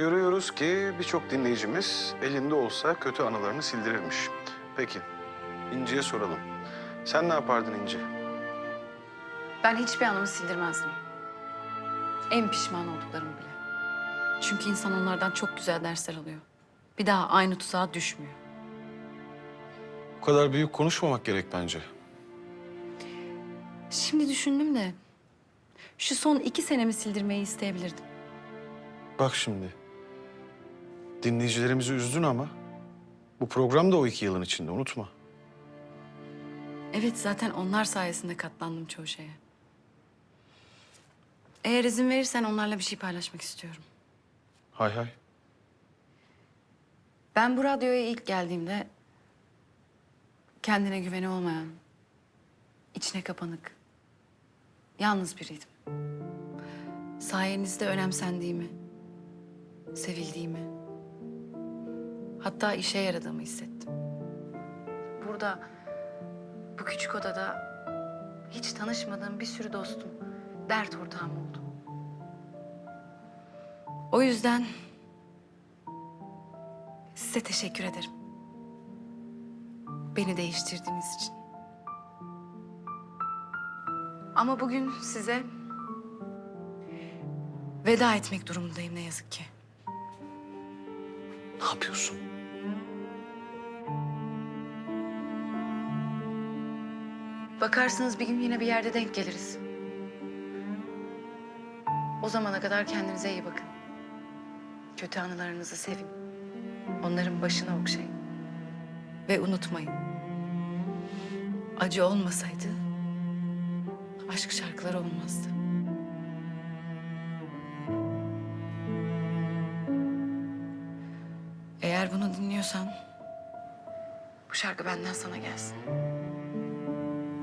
Görüyoruz ki birçok dinleyicimiz elinde olsa kötü anılarını sildirirmiş. Peki, İnci'ye soralım. Sen ne yapardın İnci? Ben hiçbir anımı sildirmezdim. En pişman olduklarımı bile. Çünkü insan onlardan çok güzel dersler alıyor. Bir daha aynı tuzağa düşmüyor. Bu kadar büyük konuşmamak gerek bence. Şimdi düşündüm de şu son iki senemi sildirmeyi isteyebilirdim. Bak şimdi. Dinleyicilerimizi üzdün ama bu program da o iki yılın içinde unutma. Evet zaten onlar sayesinde katlandım çoğu şeye. Eğer izin verirsen onlarla bir şey paylaşmak istiyorum. Hay hay. Ben bu radyoya ilk geldiğimde kendine güveni olmayan, içine kapanık, yalnız biriydim. Sayenizde önemsendiğimi, sevildiğimi, hatta işe yaradığımı hissettim. Burada, bu küçük odada hiç tanışmadığım bir sürü dostum, dert ortağım oldu. O yüzden Size teşekkür ederim. Beni değiştirdiğiniz için. Ama bugün size veda etmek durumundayım ne yazık ki. Ne yapıyorsun? Bakarsınız bir gün yine bir yerde denk geliriz. O zamana kadar kendinize iyi bakın. Kötü anılarınızı sevin. Onların başına okşayın. Ve unutmayın. Acı olmasaydı aşk şarkıları olmazdı. Eğer bunu dinliyorsan bu şarkı benden sana gelsin.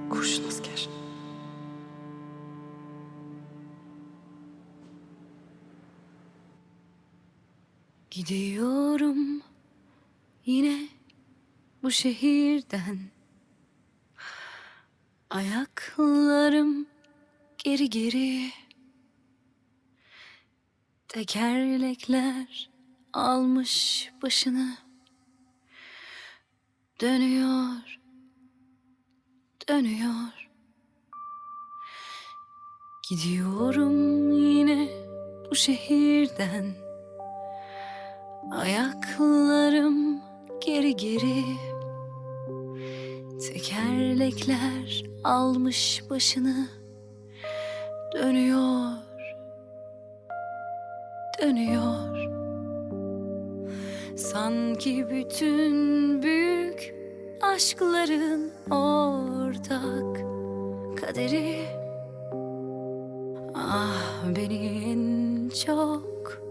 Kurşun asker. Gidiyorum yine bu şehirden Ayaklarım geri geri Tekerlekler almış başını. Dönüyor, dönüyor. Gidiyorum yine bu şehirden. Ayaklarım geri geri. Tekerlekler almış başını. Dönüyor Dönüyor Sanki bütün büyük aşkların ortak kaderi Ah beni en çok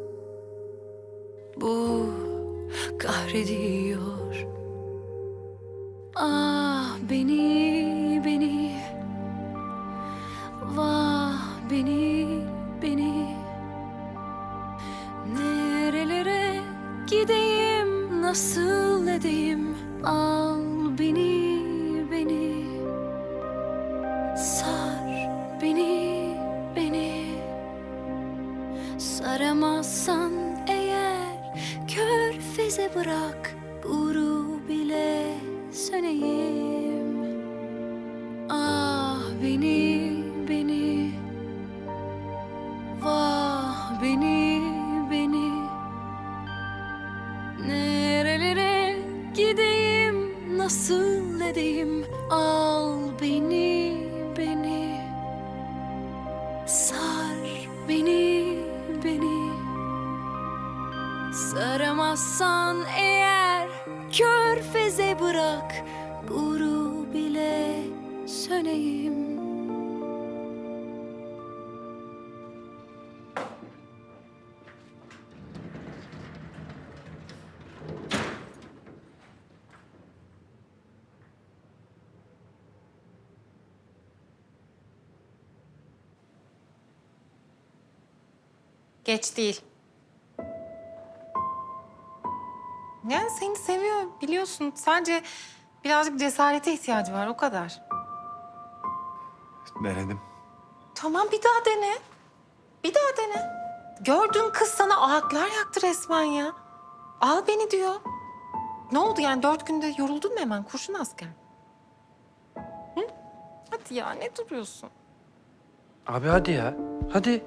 bu kahrediyor. Ah beni, beni, vah beni, beni. Nerelere gideyim, nasıl edeyim? Al beni, beni, sar beni, beni. Saramazsan eğer körfeze bırak gideyim, nasıl edeyim? Al beni, beni. Sar beni, beni. Saramazsan eğer körfeze bırak Guru bile söneyim Geç değil. Yani seni seviyor biliyorsun. Sadece birazcık cesarete ihtiyacı var o kadar. Denedim. Tamam bir daha dene. Bir daha dene. Gördüğün kız sana ağıtlar yaktı resmen ya. Al beni diyor. Ne oldu yani dört günde yoruldun mu hemen kurşun asker? Hı? Hadi ya ne duruyorsun? Abi hadi ya. Hadi.